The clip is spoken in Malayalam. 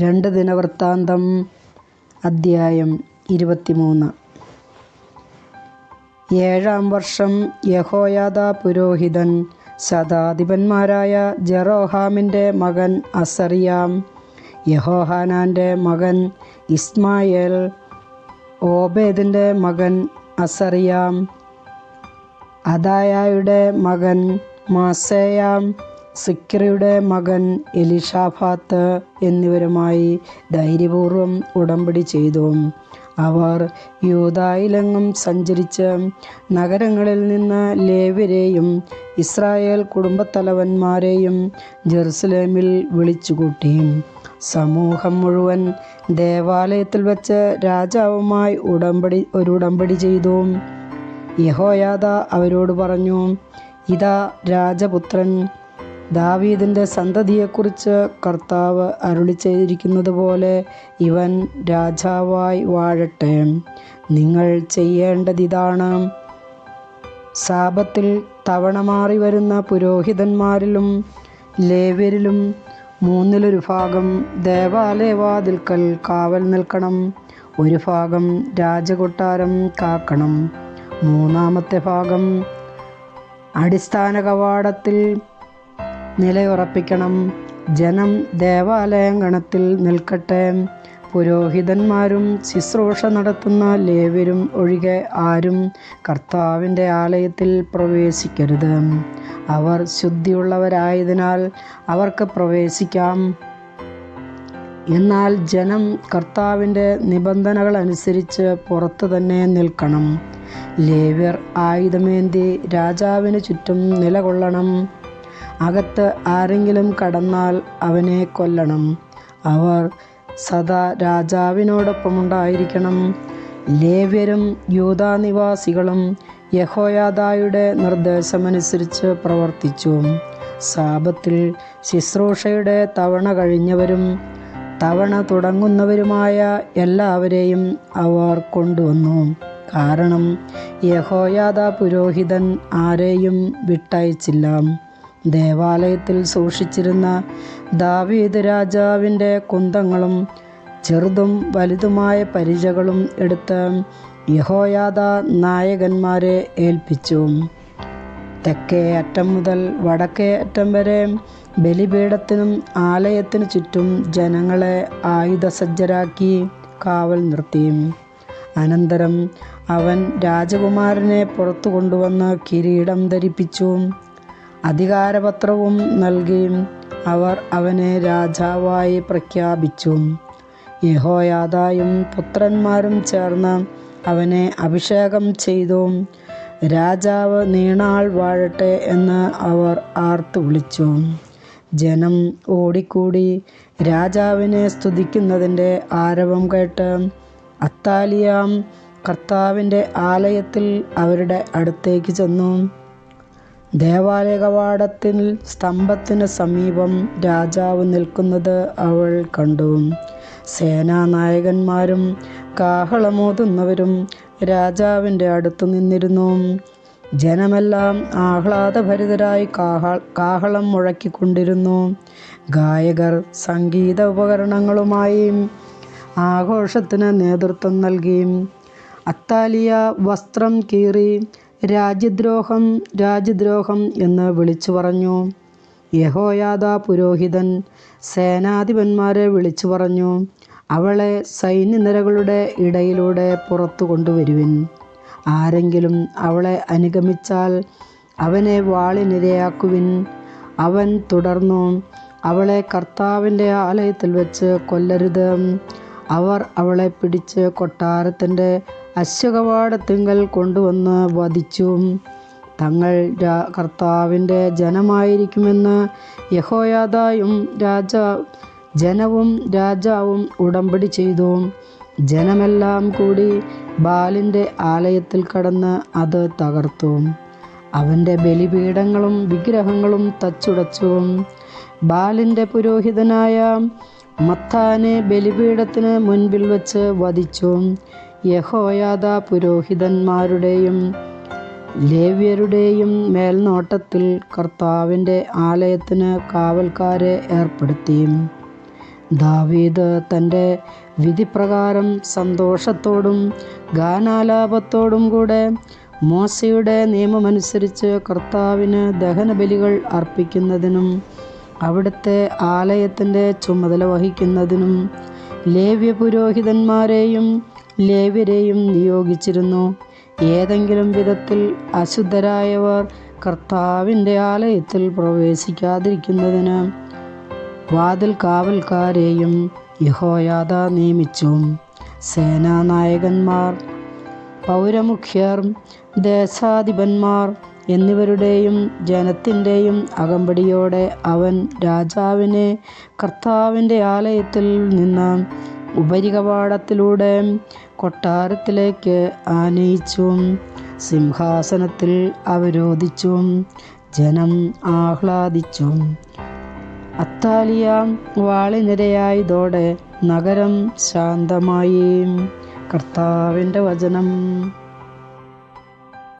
രണ്ട് ദിനവൃത്താന്തം അദ്ധ്യായം ഇരുപത്തിമൂന്ന്. ഏഴാം വർഷം യഹോയാദ പുരോഹിതൻ ശതാധിപന്മാരായ ജെറോഹാമിന്റെ മകൻ അസറിയാം യഹോഹാനാന്റെ മകൻ ഇസ്മായേൽ ഓബേദിന്റെ മകൻ അസറിയാം അദായയുടെ മകൻ മാസേയാം സിക്രിയുടെ മകൻ എലിഷാഫാത്ത് എന്നിവരുമായി ധൈര്യപൂർവം ഉടമ്പടി ചെയ്തു. അവർ യൂതായിലെങ്ങും സഞ്ചരിച്ച് നഗരങ്ങളിൽ നിന്ന് ലേവരെയും ഇസ്രായേൽ കുടുംബത്തലവന്മാരെയും ജെറുസലേമിൽ വിളിച്ചുകൂട്ടി. സമൂഹം മുഴുവൻ ദേവാലയത്തിൽ വച്ച് രാജാവുമായി ഉടമ്പടി ഒരു ഉടമ്പടി ചെയ്തു. യഹോയാദ അവരോട് പറഞ്ഞു ഇതാ രാജപുത്രൻ ദാവീദിന്റെ സന്തതിയെക്കുറിച്ച് കർത്താവ് അരുളി ചെയ്തിരിക്കുന്നത് പോലെ ഇവൻ രാജാവായി വാഴട്ടെ. നിങ്ങൾ ചെയ്യേണ്ടതിതാണ് സാപത്തിൽ തവണ മാറി വരുന്ന പുരോഹിതന്മാരിലും ലേവ്യരിലും മൂന്നിലൊരു ഭാഗം ദേവാലയവാതിൽക്കൽ കാവൽ നിൽക്കണം ഒരു ഭാഗം രാജകൊട്ടാരം കാക്കണം മൂന്നാമത്തെ ഭാഗം അടിസ്ഥാന കവാടത്തിൽ നിലയുറപ്പിക്കണം. ജനം ദേവാലയങ്കണത്തിൽ നിൽക്കട്ടെ. പുരോഹിതന്മാരും ശുശ്രൂഷ നടത്തുന്ന ലേവരും ഒഴികെ ആരും കർത്താവിന്റെ ആലയത്തിൽ പ്രവേശിക്കരുത്. അവർ ശുദ്ധിയുള്ളവരായതിനാൽ അവർക്ക് പ്രവേശിക്കാം. എന്നാൽ ജനം കർത്താവിന്റെ നിബന്ധനകൾ അനുസരിച്ച് പുറത്തു തന്നെ നിൽക്കണം. ലേവ്യർ ആയുധമേന്തി രാജാവിന് ചുറ്റും നിലകൊള്ളണം. അകത്ത് ആരെങ്കിലും കടന്നാൽ അവനെ കൊല്ലണം. അവർ സദാ രാജാവിനോടൊപ്പമുണ്ടായിരിക്കണം. ലേവ്യരും യൂതാനിവാസികളും യഹോയാദായുടെ നിർദ്ദേശമനുസരിച്ച് പ്രവർത്തിച്ചു. സാപത്തിൽ ശുശ്രൂഷയുടെ തവണ കഴിഞ്ഞവരും തവണ തുടങ്ങുന്നവരുമായ എല്ലാവരെയും അവർ കൊണ്ടുവന്നു. കാരണം യഹോയാദ പുരോഹിതൻ ആരെയും വിട്ടയച്ചില്ല. ദേവാലയത്തിൽ സൂക്ഷിച്ചിരുന്ന ദാവീദ് രാജാവിന്റെ കുന്തങ്ങളും ചെറുതും വലുതുമായ പരിചകളും എടുത്ത് യഹോയാദ നായകന്മാരെ ഏൽപ്പിച്ചു. തെക്കേ അറ്റം മുതൽ വടക്കേ അറ്റം വരെ ബലിപീഠത്തിനും ആലയത്തിനു ചുറ്റും ജനങ്ങളെ ആയുധസജ്ജരാക്കി കാവൽ നിർത്തി. അനന്തരം അവൻ രാജകുമാരനെ പുറത്തു കൊണ്ടുവന്ന് കിരീടം ധരിപ്പിച്ചു. അധികാരപത്രവും നൽകി അവർ അവനെ രാജാവായി പ്രഖ്യാപിച്ചു. യഹോയാദായും പുത്രന്മാരും ചേർന്ന് അവനെ അഭിഷേകം ചെയ്തു. രാജാവ് നീണാൾ വാഴട്ടെ എന്ന് അവർ ആർത്തു വിളിച്ചു. ജനം ഓടിക്കൂടി രാജാവിനെ സ്തുതിക്കുന്നതിന്റെ ആരവം കേട്ട് അത്താലിയാം കർത്താവിന്റെ ആലയത്തിൽ അവരുടെ അടുത്തേക്ക് ചെന്നു. ദേവാലയ കവാടത്തിൽ സ്തംഭത്തിന് സമീപം രാജാവ് നിൽക്കുന്നത് അവൾ കണ്ടു. സേനാനായകന്മാരും കാഹളമോതുന്നവരും രാജാവിന്റെ അടുത്തു നിന്നിരുന്നു. ജനമെല്ലാം ആഹ്ലാദഭരിതരായി കാഹ കാഹളം മുഴക്കിക്കൊണ്ടിരുന്നു. ഗായകർ സംഗീത ഉപകരണങ്ങളുമായി ആഘോഷത്തിന് നേതൃത്വം നൽകി. അത്താലിയ വസ്ത്രം കീറി രാജ്യദ്രോഹം രാജ്യദ്രോഹം എന്ന് വിളിച്ചു പറഞ്ഞു. യഹോയാദ പുരോഹിതൻ സേനാധിപന്മാരെ വിളിച്ചു പറഞ്ഞു അവളെ സൈന്യനിരകളുടെ ഇടയിലൂടെ പുറത്തു കൊണ്ടുവരുവിൻ. ആരെങ്കിലും അവളെ അനുഗമിച്ചാൽ അവനെ വാളിനിരയാക്കുവിൻ അവൻ തുടർന്നു അവളെ കർത്താവിന്റെ ആലയത്തിൽ വെച്ച് കൊല്ലരുത്. അവർ അവളെ പിടിച്ച് കൊട്ടാരത്തിന്റെ അശ്വകവാടത്തിങ്കൽ കൊണ്ടുവന്ന് വധിച്ചു. തങ്ങൾ കർത്താവിന്റെ ജനമായിരിക്കുമെന്ന് യഹോയാദായും രാജ ജനവും രാജാവും ഉടമ്പടി ചെയ്തു. ജനമെല്ലാം കൂടി ബാലിന്റെ ആലയത്തിൽ കടന്ന് അത് തകർത്തു. അവന്റെ ബലിപീഠങ്ങളും വിഗ്രഹങ്ങളും തച്ചുടച്ചു. ബാലിന്റെ പുരോഹിതനായ മത്താനെ ബലിപീഠത്തിന് മുൻപിൽ വച്ച് വധിച്ചു. യഹോയാദ പുരോഹിതന്മാരുടെയും ലേവ്യരുടെയും മേൽനോട്ടത്തിൽ കർത്താവിന്റെ ആലയത്തിന് കാവൽക്കാരെ ഏർപ്പെടുത്തി ദാവീദ് തന്റെ വിധിപ്രകാരം സന്തോഷത്തോടും ഗാനാലാപത്തോടും കൂടെ മോശയുടെ നിയമമനുസരിച്ച് കർത്താവിന് ദഹനബലികൾ അർപ്പിക്കുന്നതിനും അവിടുത്തെ ആലയത്തിന്റെ ചുമതല വഹിക്കുന്നതിനും ലേവ്യ പുരോഹിതന്മാരെയും ലേവ്യരെയും നിയോഗിച്ചിരുന്നു. ഏതെങ്കിലും വിധത്തിൽ അശുദ്ധരായവർ കർത്താവിന്റെ ആലയത്തിൽ പ്രവേശിക്കാതിരിക്കുന്നതിന് വാതിൽ കാവൽക്കാരെയും യഹോയാദ നിയമിച്ചു. സേനാനായകന്മാർ പൗരമുഖ്യർ ദേശാധിപന്മാർ എന്നിവരുടെയും ജനത്തിന്റെയും അകമ്പടിയോടെ അവൻ രാജാവിനെ കർത്താവിന്റെ ആലയത്തിൽ നിന്ന് ഉപരികവാടത്തിലൂടെ കൊട്ടാരത്തിലേക്ക് ആനയിച്ചു സിംഹാസനത്തിൽ അവരോധിച്ചു ജനം ആഹ്ലാദിച്ചു. അത്താലിയ വാളിനിരയായതോടെ നഗരം ശാന്തമായി. കർത്താവിന്റെ വചനം.